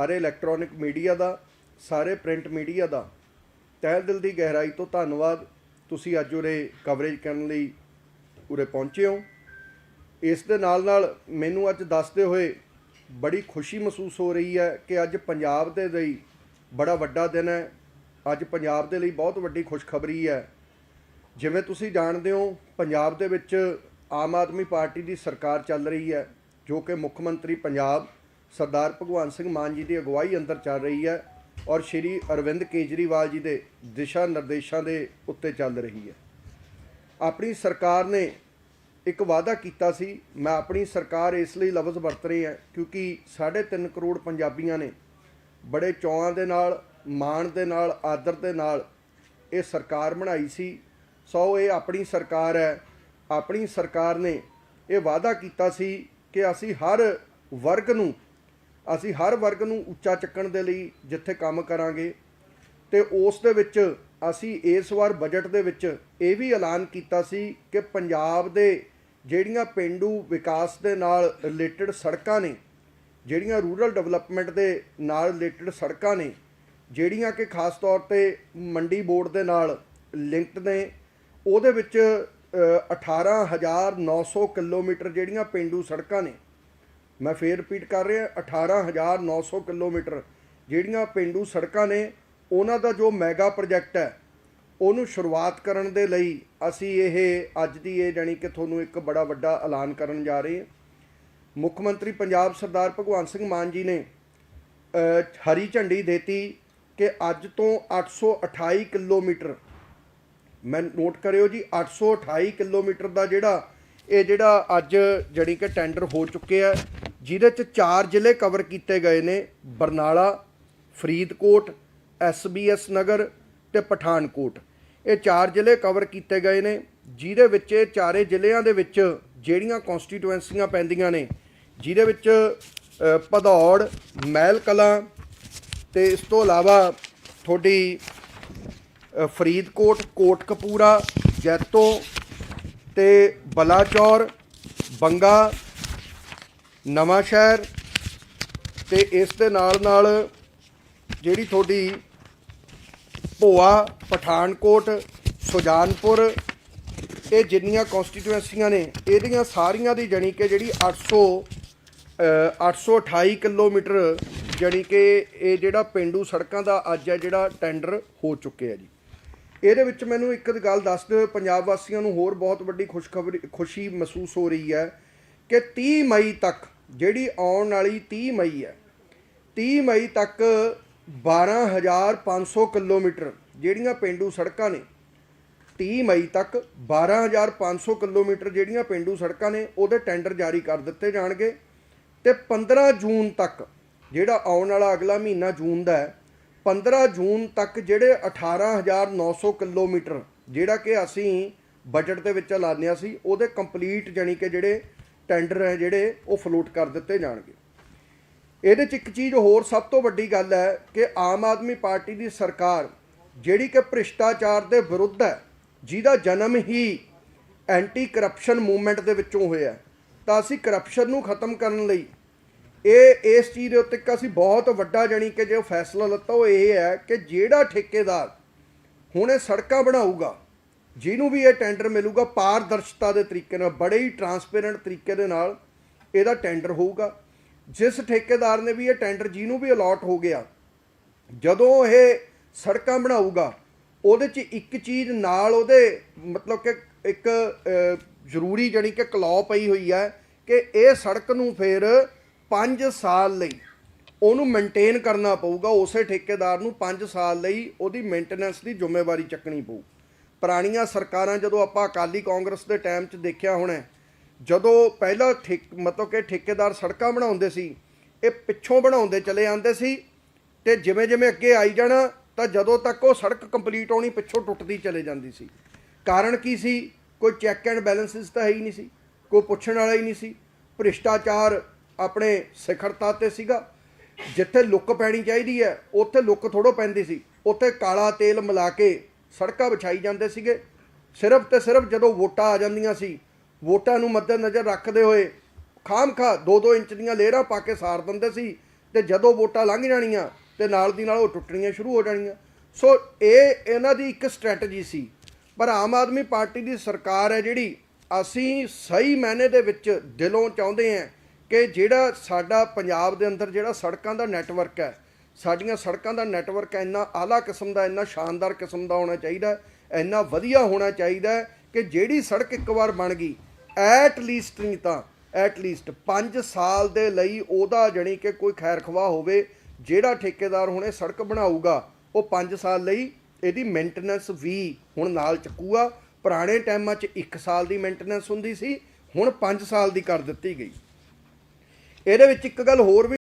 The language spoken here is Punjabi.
ਸਾਰੇ ਇਲੈਕਟ੍ਰੋਨਿਕ ਮੀਡੀਆ ਦਾ, ਸਾਰੇ ਪ੍ਰਿੰਟ ਮੀਡੀਆ ਦਾ। ਤਹਿ ਦਿਲ ਦੀ ਗਹਿਰਾਈ ਤੋਂ ਧੰਨਵਾਦ। ਤੁਸੀਂ ਅੱਜ ਉਰੇ ਕਵਰੇਜ ਕਰਨ ਲਈ ਉਰੇ ਪਹੁੰਚੇ ਹੋ। ਇਸ ਦੇ ਨਾਲ ਨਾਲ ਮੈਨੂੰ ਅੱਜ ਦੱਸਦੇ ਹੋਏ ਬੜੀ ਖੁਸ਼ੀ ਮਹਿਸੂਸ ਹੋ ਰਹੀ ਹੈ ਕਿ ਅੱਜ ਪੰਜਾਬ ਦੇ ਲਈ ਬੜਾ ਵੱਡਾ ਦਿਨ ਹੈ। ਅੱਜ ਪੰਜਾਬ ਦੇ ਲਈ ਬਹੁਤ ਵੱਡੀ ਖੁਸ਼ਖਬਰੀ ਹੈ। ਜਿਵੇਂ ਤੁਸੀਂ ਜਾਣਦੇ ਹੋ, ਪੰਜਾਬ ਦੇ ਵਿੱਚ ਆਮ ਆਦਮੀ ਪਾਰਟੀ ਦੀ ਸਰਕਾਰ ਚੱਲ ਰਹੀ ਹੈ, ਜੋ ਕਿ ਮੁੱਖ ਮੰਤਰੀ ਪੰਜਾਬ ਸਰਦਾਰ ਭਗਵੰਤ ਸਿੰਘ ਮਾਨ ਜੀ ਦੀ ਅਗਵਾਈ ਅੰਦਰ ਚੱਲ ਰਹੀ ਹੈ ਔਰ ਸ਼੍ਰੀ ਅਰਵਿੰਦ ਕੇਜਰੀਵਾਲ ਜੀ ਦੇ ਦਿਸ਼ਾ ਨਿਰਦੇਸ਼ਾਂ ਦੇ ਉੱਤੇ ਚੱਲ ਰਹੀ ਹੈ। ਆਪਣੀ ਸਰਕਾਰ ਨੇ ਇੱਕ ਵਾਅਦਾ ਕੀਤਾ ਸੀ, ਮੈਂ ਆਪਣੀ ਸਰਕਾਰ ਇਸ ਲਈ ਲਫ਼ਜ਼ ਵਰਤ ਰਹੀ ਹੈ ਕਿਉਂਕਿ 3.5 ਕਰੋੜ ਪੰਜਾਬੀਆਂ ਨੇ ਬੜੇ ਚੌਆਂ ਦੇ ਨਾਲ, ਮਾਣ ਦੇ ਨਾਲ, ਆਦਰ ਦੇ ਨਾਲ ਇਹ ਸਰਕਾਰ ਬਣਾਈ ਸੀ। ਸੋ ਇਹ ਆਪਣੀ ਸਰਕਾਰ ਹੈ। ਆਪਣੀ ਸਰਕਾਰ ਨੇ ਇਹ ਵਾਅਦਾ ਕੀਤਾ ਸੀ ਕਿ ਅਸੀਂ ਹਰ ਵਰਗ ਨੂੰ ਅਸੀਂ ਹਰ ਵਰਗ ਨੂੰ ਉੱਚਾ ਚੱਕਣ ਦੇ ਲਈ ਜਿੱਥੇ ਕੰਮ ਕਰਾਂਗੇ ਤੇ ਉਸ ਦੇ ਵਿੱਚ ਅਸੀਂ ਇਸ ਵਾਰ ਬਜਟ ਦੇ ਵਿੱਚ ਇਹ ਵੀ ਐਲਾਨ ਕੀਤਾ ਸੀ ਕਿ ਪੰਜਾਬ ਦੇ ਜਿਹੜੀਆਂ ਪਿੰਡੂ ਵਿਕਾਸ ਦੇ ਨਾਲ ਰਿਲੇਟਡ ਸੜਕਾਂ ਨੇ ਜਿਹੜੀਆਂ ਰੂਰਲ ਡਿਵੈਲਪਮੈਂਟ ਦੇ ਨਾਲ ਰਿਲੇਟਡ ਸੜਕਾਂ ਨੇ ਜਿਹੜੀਆਂ ਕਿ ਖਾਸ ਤੌਰ ਤੇ ਮੰਡੀ ਬੋਰਡ ਦੇ ਨਾਲ ਲਿੰਕਡ ਨੇ ਉਹਦੇ ਵਿੱਚ ਅ, 18900 ਕਿਲੋਮੀਟਰ ਜਿਹੜੀਆਂ ਪਿੰਡੂ ਸੜਕਾਂ ਨੇ ਮੈਂ ਫੇਰ ਰਿਪੀਟ ਕਰ ਰਿਹਾ 18900 ਕਿਲੋਮੀਟਰ, ਜਿਹੜੀਆਂ ਪਿੰਡੂ ਸੜਕਾਂ ਨੇ, ਉਹਨਾਂ ਦਾ ਜੋ ਮੈਗਾ ਪ੍ਰੋਜੈਕਟ ਹੈ, ਉਹਨੂੰ ਸ਼ੁਰੂਆਤ ਕਰਨ ਦੇ ਲਈ ਅਸੀਂ ਇਹ, ਅੱਜ ਦੀ ਇਹ ਜਾਣੀ ਕਿ ਤੁਹਾਨੂੰ ਇੱਕ ਬੜਾ ਵੱਡਾ ਐਲਾਨ ਕਰਨ ਜਾ ਰਹੇ ਹਾਂ। ਮੁੱਖ ਮੰਤਰੀ ਪੰਜਾਬ ਸਰਦਾਰ ਭਗਵੰਤ ਸਿੰਘ ਮਾਨ ਜੀ ਨੇ ਹਰੀ ਝੰਡੀ ਦੇਤੀ ਕਿ ਅੱਜ ਤੋਂ 828 ਕਿਲੋਮੀਟਰ, ਮੈਂ ਨੋਟ ਕਰਿਓ ਜੀ 828 ਕਿਲੋਮੀਟਰ ਦਾ ਜਿਹੜਾ ਇਹ ਜਿਹੜਾ ਅੱਜ ਜਿਹੜੀ ਕਿ ਟੈਂਡਰ ਹੋ ਚੁੱਕੇ ਹੈ, ਜਿਹਦੇ ਚ ਚਾਰ ਜ਼ਿਲ੍ਹੇ ਕਵਰ ਕੀਤੇ ਗਏ ਨੇ ਬਰਨਾਲਾ ਫਰੀਦਕੋਟ ਐਸਬੀਐਸ ਨਗਰ ਤੇ ਪਠਾਨਕੋਟ। ਇਹ ਚਾਰ ਜ਼ਿਲ੍ਹੇ ਕਵਰ ਕੀਤੇ ਗਏ ਨੇ ਜਿਹਦੇ ਵਿੱਚ ਇਹ ਚਾਰੇ ਜ਼ਿਲ੍ਹਿਆਂ ਦੇ ਵਿੱਚ ਜਿਹੜੀਆਂ ਕਨਸਟੀਟੂਐਂਸੀਆਂ ਪੈਂਦੀਆਂ ਨੇ ਜਿਹਦੇ ਵਿੱਚ ਅ, ਭਦੌੜ ਮਹਿਲ ਕਲਾਂ ਤੇ ਇਸ ਤੋਂ ਇਲਾਵਾ ਤੁਹਾਡੀ ਫਰੀਦਕੋਟ ਕੋਟਕਪੂਰਾ ਜੈਤੋ ਤੇ ਬਲਾਚੌਰ ਬੰਗਾ ਨਵਾਂ ਸ਼ਹਿਰ ਤੇ ਇਸ ਦੇ ਨਾਲ ਨਾਲ ਜਿਹੜੀ ਤੁਹਾਡੀ ਭੋਆ ਪਠਾਨਕੋਟ ਸੁਜਾਨਪੁਰ ਇਹ ਜਿੰਨੀਆਂ ਕਨਸਟੀਟੂਐਂਸੀਆਂ ਨੇ ਇਹਦੀਆਂ ਸਾਰੀਆਂ ਦੀ ਜਣੀ ਕਿ ਜਿਹੜੀ 800 ਅ, 828 ਕਿਲੋਮੀਟਰ ਜਣੀ ਕਿ ਇਹ ਜਿਹੜਾ ਪਿੰਡੂ ਸੜਕਾਂ ਦਾ ਅੱਜ ਹੈ ਜਿਹੜਾ ਟੈਂਡਰ ਹੋ ਚੁੱਕਿਆ ਜੀ। ਇਹਦੇ ਵਿੱਚ ਮੈਨੂੰ ਇੱਕ ਗੱਲ ਦੱਸ ਦਿਓ ਪੰਜਾਬ ਵਾਸੀਆਂ ਨੂੰ ਹੋਰ ਬਹੁਤ ਵੱਡੀ ਖੁਸ਼ਖਬਰੀ, ਖੁਸ਼ੀ ਮਹਿਸੂਸ ਹੋ ਰਹੀ ਹੈ ਕਿ 30 ਮਈ ਤੱਕ, ਜਿਹੜੀ ਆਉਣ ਵਾਲੀ 30 ਮਈ ਹੈ 30 ਮਈ ਤੱਕ 12500 ਕਿਲੋਮੀਟਰ ਜਿਹੜੀਆਂ ਪਿੰਡੂ ਸੜਕਾਂ ਨੇ 30 ਮਈ ਤੱਕ 12500 ਕਿਲੋਮੀਟਰ ਜਿਹੜੀਆਂ ਪਿੰਡੂ ਸੜਕਾਂ ਨੇ, ਉਹਦੇ ਟੈਂਡਰ ਜਾਰੀ ਕਰ ਦਿੱਤੇ ਜਾਣਗੇ ਤੇ 15 ਜੂਨ ਤੱਕ ਜਿਹੜਾ ਆਉਣ ਵਾਲਾ ਅਗਲਾ ਮਹੀਨਾ ਜੂਨ ਦਾ ਹੈ 15 ਜੂਨ ਤੱਕ ਜਿਹੜੇ 18900 ਕਿਲੋਮੀਟਰ, ਜਿਹੜਾ ਕਿ ਅਸੀਂ ਬਜਟ ਦੇ ਵਿੱਚ ਐਲਾਨਿਆ ਸੀ, ਉਹਦੇ ਕੰਪਲੀਟ ਜਾਨੀ ਕਿ ਜਿਹੜੇ ਟੈਂਡਰ ਹੈ, ਜਿਹੜੇ ਉਹ ਫਲੋਟ ਕਰ ਦਿੱਤੇ ਜਾਣਗੇ। ਇਹਦੇ ਚ ਇੱਕ ਚੀਜ਼ ਹੋਰ ਸਭ ਤੋਂ ਵੱਡੀ ਗੱਲ ਹੈ ਕਿ ਆਮ ਆਦਮੀ ਪਾਰਟੀ ਦੀ ਸਰਕਾਰ ਜਿਹੜੀ ਕਿ ਭ੍ਰਿਸ਼ਟਾਚਾਰ ਦੇ ਵਿਰੁੱਧ ਹੈ, ਜਿਹਦਾ ਜਨਮ ਹੀ ਐਂਟੀ ਕਰਪਸ਼ਨ ਮੂਵਮੈਂਟ ਦੇ ਵਿੱਚੋਂ ਹੋਇਆ ਤਾਂ ਅਸੀਂ ਕਰਪਸ਼ਨ ਨੂੰ ਖਤਮ ਕਰਨ ਲਈ ਇਹ, ਇਸ ਚੀਜ਼ ਦੇ ਉੱਤੇ ਇੱਕ ਅਸੀਂ ਬਹੁਤ ਵੱਡਾ ਜਾਣੀ ਕਿ ਜੋ ਫੈਸਲਾ ਲੱਤਾ ਉਹ ਇਹ ਹੈ ਕਿ ਜਿਹੜਾ ਠੇਕੇਦਾਰ ਹੁਣ ਇਹ ਸੜਕਾਂ ਬਣਾਊਗਾ, ਜਿਹਨੂੰ ਵੀ ਇਹ ਟੈਂਡਰ ਮਿਲੂਗਾ ਪਾਰਦਰਸ਼ਤਾ ਦੇ ਤਰੀਕੇ ਨਾਲ, ਬੜੇ ਹੀ ਟਰਾਂਸਪੇਰੈਂਟ ਤਰੀਕੇ ਦੇ ਨਾਲ ਇਹਦਾ ਟੈਂਡਰ ਹੋਊਗਾ। ਜਿਸ ਠੇਕੇਦਾਰ ਨੇ ਵੀ ਇਹ ਟੈਂਡਰ ਜਿਹਨੂੰ ਵੀ ਅਲਾਟ ਹੋ ਗਿਆ, ਜਦੋਂ ਇਹ ਸੜਕਾਂ ਬਣਾਊਗਾ, ਉਹਦੇ 'ਚ ਇੱਕ ਚੀਜ਼ ਨਾਲ ਉਹਦੇ ਮਤਲਬ ਕਿ ਇੱਕ ਜ਼ਰੂਰੀ ਜਣੀ ਕਿ ਕਲੌ ਪਈ ਹੋਈ ਹੈ ਕਿ ਇਹ ਸੜਕ ਨੂੰ ਫਿਰ 5 ਸਾਲ ਲਈ ਉਹਨੂੰ ਮੇਨਟੇਨ ਕਰਨਾ ਪਊਗਾ, ਉਸੇ ਠੇਕੇਦਾਰ ਨੂੰ 5 ਸਾਲ ਲਈ ਉਹਦੀ ਮੇਨਟੇਨੈਂਸ ਦੀ ਜ਼ਿੰਮੇਵਾਰੀ ਚੱਕਣੀ ਪਊ। ਪੁਰਾਣੀਆਂ ਸਰਕਾਰਾਂ ਜਦੋਂ ਆਪਾਂ ਅਕਾਲੀ ਕਾਂਗਰਸ ਦੇ ਟਾਈਮ 'ਚ ਦੇਖਿਆ ਹੋਣਾ ਜਦੋਂ ਪਹਿਲਾਂ ਠੇਕ, ਮਤਲਬ ਕਿ ਠੇਕੇਦਾਰ ਸੜਕਾਂ ਬਣਾਉਂਦੇ ਸੀ, ਇਹ ਪਿੱਛੋਂ ਬਣਾਉਂਦੇ ਚਲੇ ਆਉਂਦੇ ਸੀ ਤੇ ਜਿਵੇਂ ਜਿਵੇਂ ਅੱਗੇ ਆਈ ਜਾਣਾ, ਤਾਂ ਜਦੋਂ ਤੱਕ ਉਹ ਸੜਕ ਕੰਪਲੀਟ ਹੋਣੀ ਪਿੱਛੋਂ ਟੁੱਟਦੀ ਚਲੇ ਜਾਂਦੀ ਸੀ। ਕਾਰਨ ਕੀ ਸੀ? ਕੋਈ ਚੈੱਕ ਐਂਡ ਬੈਲੈਂਸਿਸ ਤਾਂ ਹੈ ਹੀ ਨਹੀਂ ਸੀ, ਕੋਈ ਪੁੱਛਣ ਵਾਲਾ ਹੀ ਨਹੀਂ ਸੀ। ਭ੍ਰਿਸ਼ਟਾਚਾਰ ਆਪਣੇ ਸਿਖਰਤਾ ਤੇ ਸੀਗਾ। ਜਿੱਥੇ ਲੁੱਕ ਪੈਣੀ ਚਾਹੀਦੀ ਹੈ, ਉੱਥੇ ਲੁੱਕ ਥੋੜੋ ਪੈਂਦੀ ਸੀ। ਉੱਥੇ ਕਾਲਾ ਤੇਲ ਮਿਲਾ ਕੇ ਸੜਕਾਂ ਵਿਛਾਈ ਜਾਂਦੇ ਸੀਗੇ। ਸਿਰਫ ਤੇ ਸਿਰਫ ਜਦੋਂ ਵੋਟਾਂ ਆ ਜਾਂਦੀਆਂ ਸੀ, ਵੋਟਾਂ ਨੂੰ ਮੱਦੇ ਨਜ਼ਰ ਰੱਖਦੇ ਹੋਏ ਖਾਮ ਖਾ 2-2 ਇੰਚ ਦੀਆਂ ਲੇਰਾਂ ਪਾ ਕੇ ਸਾਰ ਦਿੰਦੇ ਸੀ ਤੇ ਜਦੋਂ ਵੋਟਾਂ ਲੰਘ ਜਾਣੀਆਂ ਤੇ ਨਾਲ ਦੀ ਨਾਲ ਉਹ ਟੁੱਟਣੀਆਂ ਸ਼ੁਰੂ ਹੋ ਜਾਣੀਆਂ। ਸੋ ਇਹ ਇਹਨਾਂ ਦੀ ਇੱਕ ਸਟ੍ਰੈਟਜੀ ਸੀ। ਪਰ ਆਮ ਆਦਮੀ ਪਾਰਟੀ ਦੀ ਸਰਕਾਰ ਹੈ ਜਿਹੜੀ ਅਸੀਂ ਸਹੀ ਮਾਇਨੇ ਦੇ ਵਿੱਚ ਦਿਲੋਂ ਚਾਹੁੰਦੇ ਹਾਂ ਕਿ ਜਿਹੜਾ ਸਾਡਾ ਪੰਜਾਬ ਦੇ ਅੰਦਰ ਜਿਹੜਾ ਸੜਕਾਂ ਦਾ ਨੈਟਵਰਕ ਹੈ, ਸਾਡੀਆਂ ਸੜਕਾਂ ਦਾ ਨੈਟਵਰਕ ਇੰਨਾ ਆਲਾ ਕਿਸਮ ਦਾ, ਇੰਨਾ ਸ਼ਾਨਦਾਰ ਕਿਸਮ ਦਾ ਹੋਣਾ ਚਾਹੀਦਾ, ਇੰਨਾ ਵਧੀਆ ਹੋਣਾ ਚਾਹੀਦਾ ਕਿ ਜਿਹੜੀ ਸੜਕ ਇੱਕ ਵਾਰ ਬਣ ਗਈ ਐਟ ਲੀਸਟ ਨਹੀਂ ਤਾਂ ਐਟ ਲੀਸਟ 5 ਸਾਲ ਦੇ ਲਈ ਉਹਦਾ ਜਣੀ ਕਿ ਕੋਈ ਖੈਰ ਖਵਾ ਹੋਵੇ, ਜਿਹੜਾ ਠੇਕੇਦਾਰ ਹੁਣੇ ਸੜਕ ਬਣਾਊਗਾ, ਉਹ 5 ਸਾਲ ਲਈ ਇਹਦੀ ਮੇਨਟੇਨੈਂਸ ਵੀ ਹੁਣ ਨਾਲ ਚੱਕੂਗਾ। ਪੁਰਾਣੇ ਟਾਈਮਾਂ 'ਚ 1 ਸਾਲ ਦੀ ਮੇਨਟੇਨੈਂਸ ਹੁੰਦੀ ਸੀ, ਹੁਣ 5 ਸਾਲ ਦੀ ਕਰ ਦਿੱਤੀ ਗਈ। ਇਹਦੇ ਵਿੱਚ ਇੱਕ ਗੱਲ ਹੋਰ ਵੀ